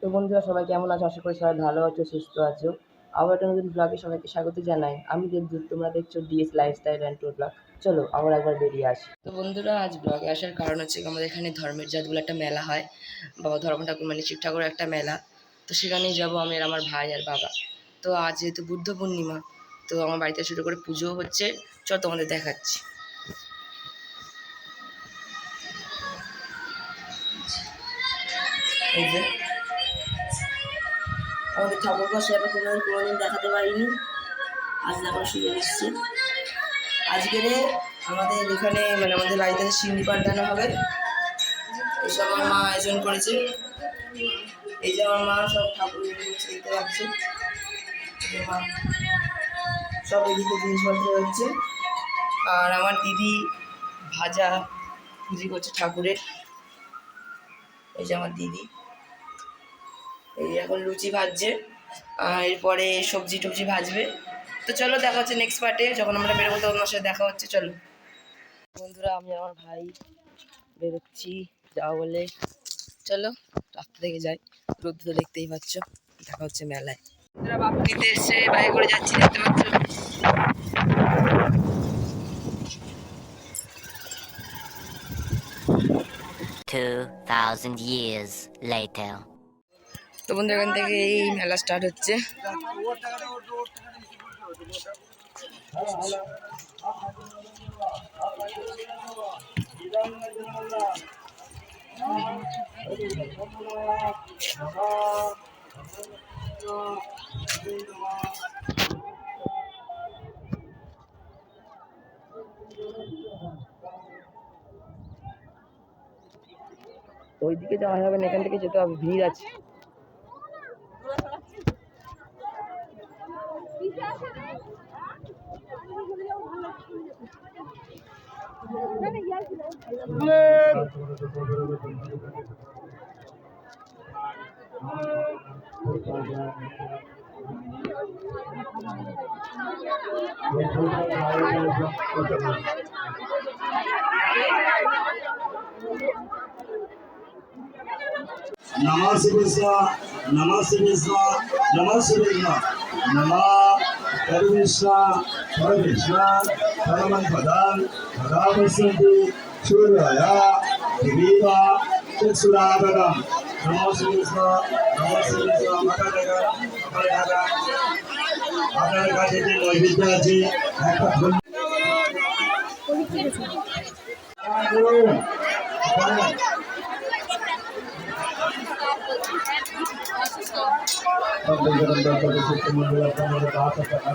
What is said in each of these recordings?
তো বন্ধুরা, সবাই কেমন আছো? আশা করি সবাই ভালো আছো, সুস্থ আছো। আবার একটা নতুন ব্লগে সবাইকে স্বাগত জানাই। আমি দেবদূত, তোমরা দেখছ DS lifestyle and tour blog চলো, আবার একবার বেরিয়ে আসি। তো বন্ধুরা, আজ ব্লগে আসার কারণ হচ্ছে আমাদের এখানে ধর্মের জাত বলে একটা মেলা হয়। বাবা ধর্ম ঠাকুর মানে শিব ঠাকুরের একটা মেলা। তো সেখানেই যাব আমি আর আমার ভাই আর বাবা। তো আজ যেহেতু বুদ্ধ পূর্ণিমা, তো আমার বাড়িতে শুরু করে পুজো হচ্ছে। চল তোমাদের দেখাচ্ছি। এই যে আমাদের ঠাকুর পাশে আমরা কোনো কোনোদিন দেখাতে পারিনি। আজ দেখার সুযোগ এসেছে। আজকের আমাদের এখানে মানে আমাদের বাড়িতে সিন্নি পাল্টানো হবে এসব আমার মা আয়োজন করেছে। এই যে আমার মা সব ঠাকুর দেখতে মা সব এদিকে জিনিসপত্র হচ্ছে। আর আমার দিদি ভাজা পুজি করছে ঠাকুরের। এই যে আমার দিদি। এই এখন লুচি ভাজছে, আর এরপরে সবজি টবজি ভাজবে। তো চলো দেখা হচ্ছে নেক্সট পার্টে যখন আমরা বেরোবো তখন আমার সাথে দেখা হচ্ছে, চলো। বন্ধুরা, আমি আমার ভাই বেরোচ্ছি যাও বলে চলো রাস্তা থেকে যাই। রোদ তো দেখতেই পাচ্ছ, দেখা হচ্ছে মেলায়। বন্ধুরা বাপু এসছে বাইরে করে যাচ্ছি, দেখতে পাচ্ছ? Two thousand years later. তো বন্ধু এখান থেকে এই মেলা স্টার্ট হচ্ছে। ওইদিকে যাওয়া যাবে না, এখান থেকে যেতে হবে, ভিড় আছে। नमासि विश्वा नमासि विश्वा नमासि विश्वा नमा परमेश्वा परमेश्वा परमं पदान् पदा சூர்யா திலீபா சுராபகம் நமோ சிவா நமோ சிவா மகாநகர் மகாநகர் আপনার কাছে যে নৈবেদ্য আছে একটা ধন্য আপনাদের দাস আপনার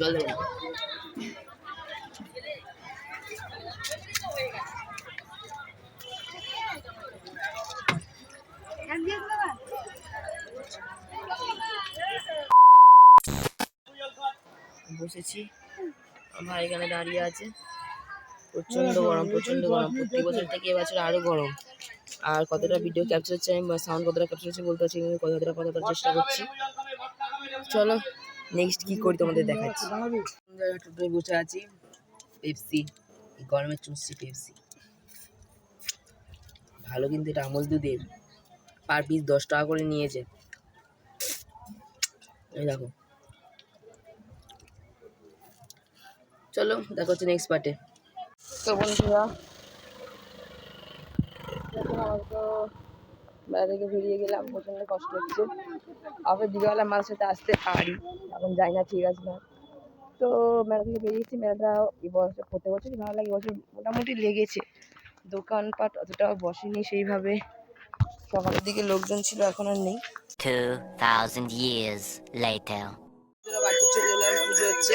জল দেবো। বসেছি। আমার এখানে দাঁড়িয়ে আছে। প্রচণ্ড গরম প্রচণ্ড গরম। প্রতি বছর থেকে এবছর আরও গরম। আর কতটা ভিডিও ক্যাপচার হচ্ছে আমি সাউন্ড কতটা ক্যাপচার হচ্ছে বলতে পারছি কতটা কতটা চেষ্টা করছি। চলো। নেক্সট কি করি তোমাদের দেখাচ্ছি। টোটোয় বসে আছি পেপসি এই গরমে চুষছি পেপসি ভালো কিন্তু এটা আমল দুধের। পার পিস দশ টাকা করে নিয়েছে। এই দেখো। চলো দেখা হচ্ছে নেক্সট পার্টে তো বন্ধুরা তো বেলা থেকে বেরিয়ে গেলাম প্রচণ্ড কষ্ট হচ্ছে। আবার দিদিওয়ালা মার সাথে আসতে পারি এখন যাই না ঠিক আছে না। তো মেলা থেকে বেরিয়েছি মেলাটা এবছর প্রত্যেক বছরই ভালো লাগে এবছর মোটামুটি লেগেছে। দোকানপাট অতটাও বসেনি সেইভাবে। সকালের দিকে লোকজন ছিল এখন আর নেই। বাড়িতে চলে এলাম পুজো হচ্ছে।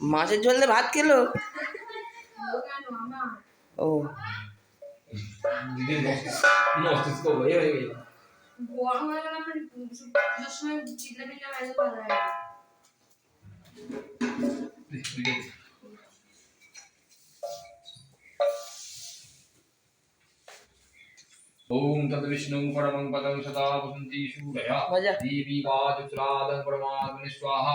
মাছের ঝোল দিয়ে ভাত খেলো কেন আমার? ও মস্তিষ্ক হয়ে হয়ে গেল গরম হয়ে গেলে আমার পুজোর সময় চিল্লা মিল্লা মেরে ভালো লাগে না। ओम तद विष्णु परमं पदं सदा वसन्ति शूरया बजा। देवी वाजुत्रादं परमात्मने स्वाहा